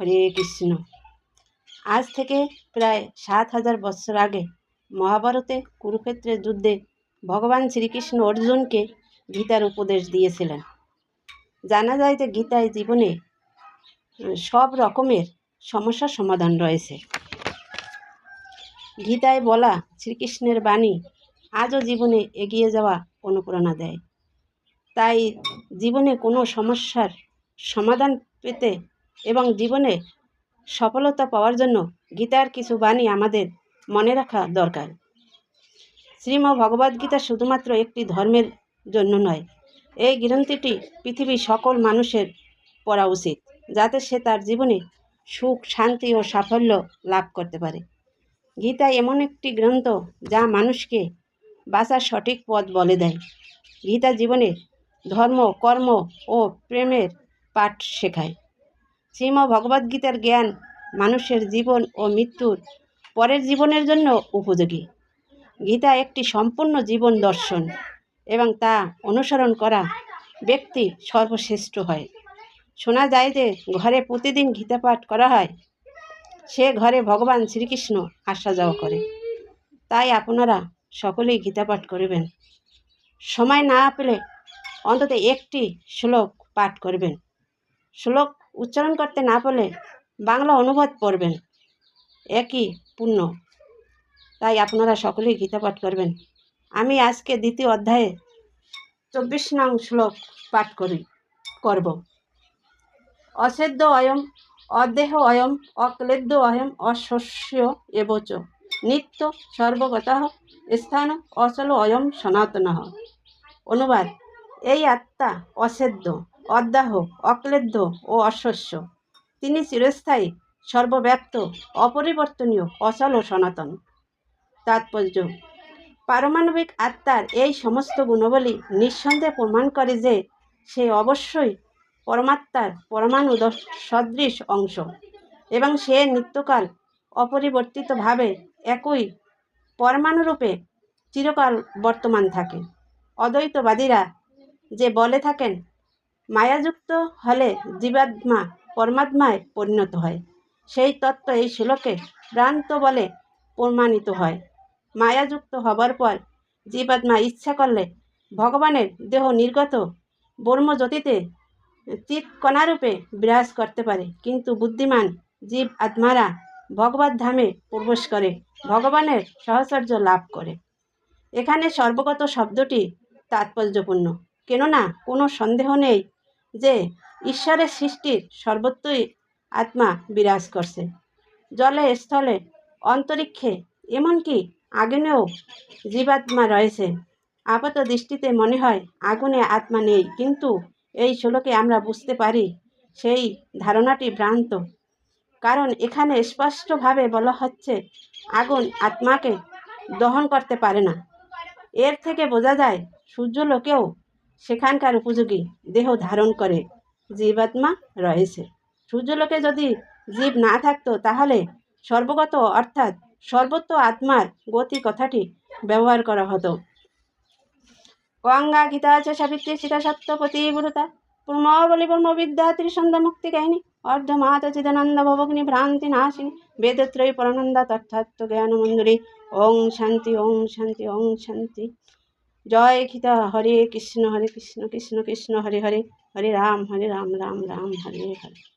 হরে কৃষ্ণ। আজ থেকে প্রায় সাত হাজার বছর আগে মহাভারতে কুরুক্ষেত্রের যুদ্ধে ভগবান শ্রীকৃষ্ণ অর্জুনকে গীতার উপদেশ দিয়েছিলেন। জানা যায় যে গীতায় জীবনে সব রকমের সমস্যার সমাধান রয়েছে। গীতায় বলা শ্রীকৃষ্ণের বাণী আজও জীবনে এগিয়ে যাওয়া অনুপ্রেরণা দেয়। তাই জীবনে কোনো সমস্যার সমাধান পেতে এবং জীবনে সফলতা পাওয়ার জন্য গীতার কিছু বাণী আমাদের মনে রাখা দরকার। শ্রীম ভগবদ্গীতা শুধুমাত্র একটি ধর্মের জন্য নয়, এই গ্রন্থটি পৃথিবীর সকল মানুষের পড়া উচিত, যাতে সে তার জীবনে সুখ, শান্তি ও সাফল্য লাভ করতে পারে। গীতা এমন একটি গ্রন্থ যা মানুষকে বাঁচার সঠিক পথ বলে দেয়। গীতা জীবনে ধর্ম, কর্ম ও প্রেমের পাঠ শেখায়। শ্রীম ভগবদ্গীতার জ্ঞান মানুষের জীবন ও মৃত্যুর পরের জীবনের জন্য উপযোগী। গীতা একটি সম্পূর্ণ জীবন দর্শন এবং তা অনুসরণ করা ব্যক্তি সর্বশ্রেষ্ঠ হয়। শোনা যায় যে, ঘরে প্রতিদিন গীতা পাঠ করা হয়। সে ঘরে ভগবান শ্রীকৃষ্ণ আসা যাওয়া করে। তাই আপনারা সকলেই গীতা পাঠ করবেন। সময় না পেলে অন্তত একটি শ্লোক পাঠ করবেন। শ্লোক উচ্চারণ করতে না পারলে বাংলা অনুবাদ পড়বেন। একই পূর্ণ। তাই আপনারা সকলেই গীতা পাঠ করবেন। আমি আজকে দ্বিতীয় অধ্যায়ে চব্বিশ নং শ্লোক পাঠ করি, করব। অসেদ্য অয়ম, অদেহ অয়ম, অক্লেদ্য অয়ম, অশস্য এবচ, নিত্য সর্বগত স্থান অচল অয়ম সনাতন। অনুবাদ, এই আত্মা অসেদ্য। অদ্যাহ, অক্লেদ্য ও অশস্য। তিনি চিরস্থায়ী, সর্বব্যাপ্ত, অপরিবর্তনীয়, অচল ও সনাতন। তাৎপর্য, পারমাণবিক আত্মার এই সমস্ত গুণবলী নিঃসন্দেহে প্রমাণ করে যে সে অবশ্যই পরমাত্মার পরমাণু সদৃশ অংশ এবং সে নিত্যকাল অপরিবর্তিতভাবে একই পরমাণুরূপে চিরকাল বর্তমান থাকে। অদ্বৈতবাদীরা যে বলে থাকেন মায়াযুক্ত হলে জীবাত্মা পরমাত্মায় পরিণত হয়। সেই তত্ত্ব এই শ্লোকে ভ্রান্ত বলে প্রমাণিত হয়। মায়াযুক্ত হবার পর জীবাত্মা ইচ্ছা করলে ভগবানের দেহ নির্গত ব্রহ্মজ্যোতিতে চিৎকণারূপে বিরাজ করতে পারে। কিন্তু বুদ্ধিমান জীব আত্মারা ভগবত ধামে প্রবেশ করে, ভগবানের সহচর্য লাভ করে। এখানে সর্বগত শব্দটি তাৎপর্যপূর্ণ। কেননা কোনো সন্দেহ নেই যে ঈশ্বরের সৃষ্টির সর্বত্রই আত্মা বিরাজ করছে। জলে, স্থলে, অন্তরিক্ষে এমনকি আগুনেও জীবাত্মা রয়েছে। আপাত দৃষ্টিতে মনে হয় আগুনে আত্মা নেই, কিন্তু এই শ্লোকে আমরা বুঝতে পারি সেই ধারণাটি ভ্রান্ত। কারণ এখানে স্পষ্টভাবে বলা হচ্ছে আগুন আত্মাকে দহন করতে পারে না। এর থেকে বোঝা যায়, সূর্যলোকেও সেখানকার উপযোগী দেহ ধারণ করে জীবাত্মা রয়েছে। সূর্যলোকে যদি জীব না থাকতো, তাহলে সর্বগত অর্থাৎ সর্বত্র আত্মার গতি কথাটি ব্যবহার করা হতো। গঙ্গা, গীতা আছে, সাবিত্রী, সীতা সত্য প্রতিব্রতা ব্রহ্মবলি ব্রহ্মবিদ্যা ত্রিসন্ধ মুক্তি কাহিনী অর্ধ মাত চিদানন্দ ভবগ্নি ভ্রান্তি, নাশিনী, বেদত্রয়ী পরানন্দা তথাত্ম জ্ঞান মঞ্জুরি ওং শান্তি ওং শান্তি ওং শান্তি। জয় গীতা, হরে কৃষ্ণ হরে কৃষ্ণ কৃষ্ণ কৃষ্ণ, হরে হরে হরে রাম হরে রাম রাম রাম, হরে হরে।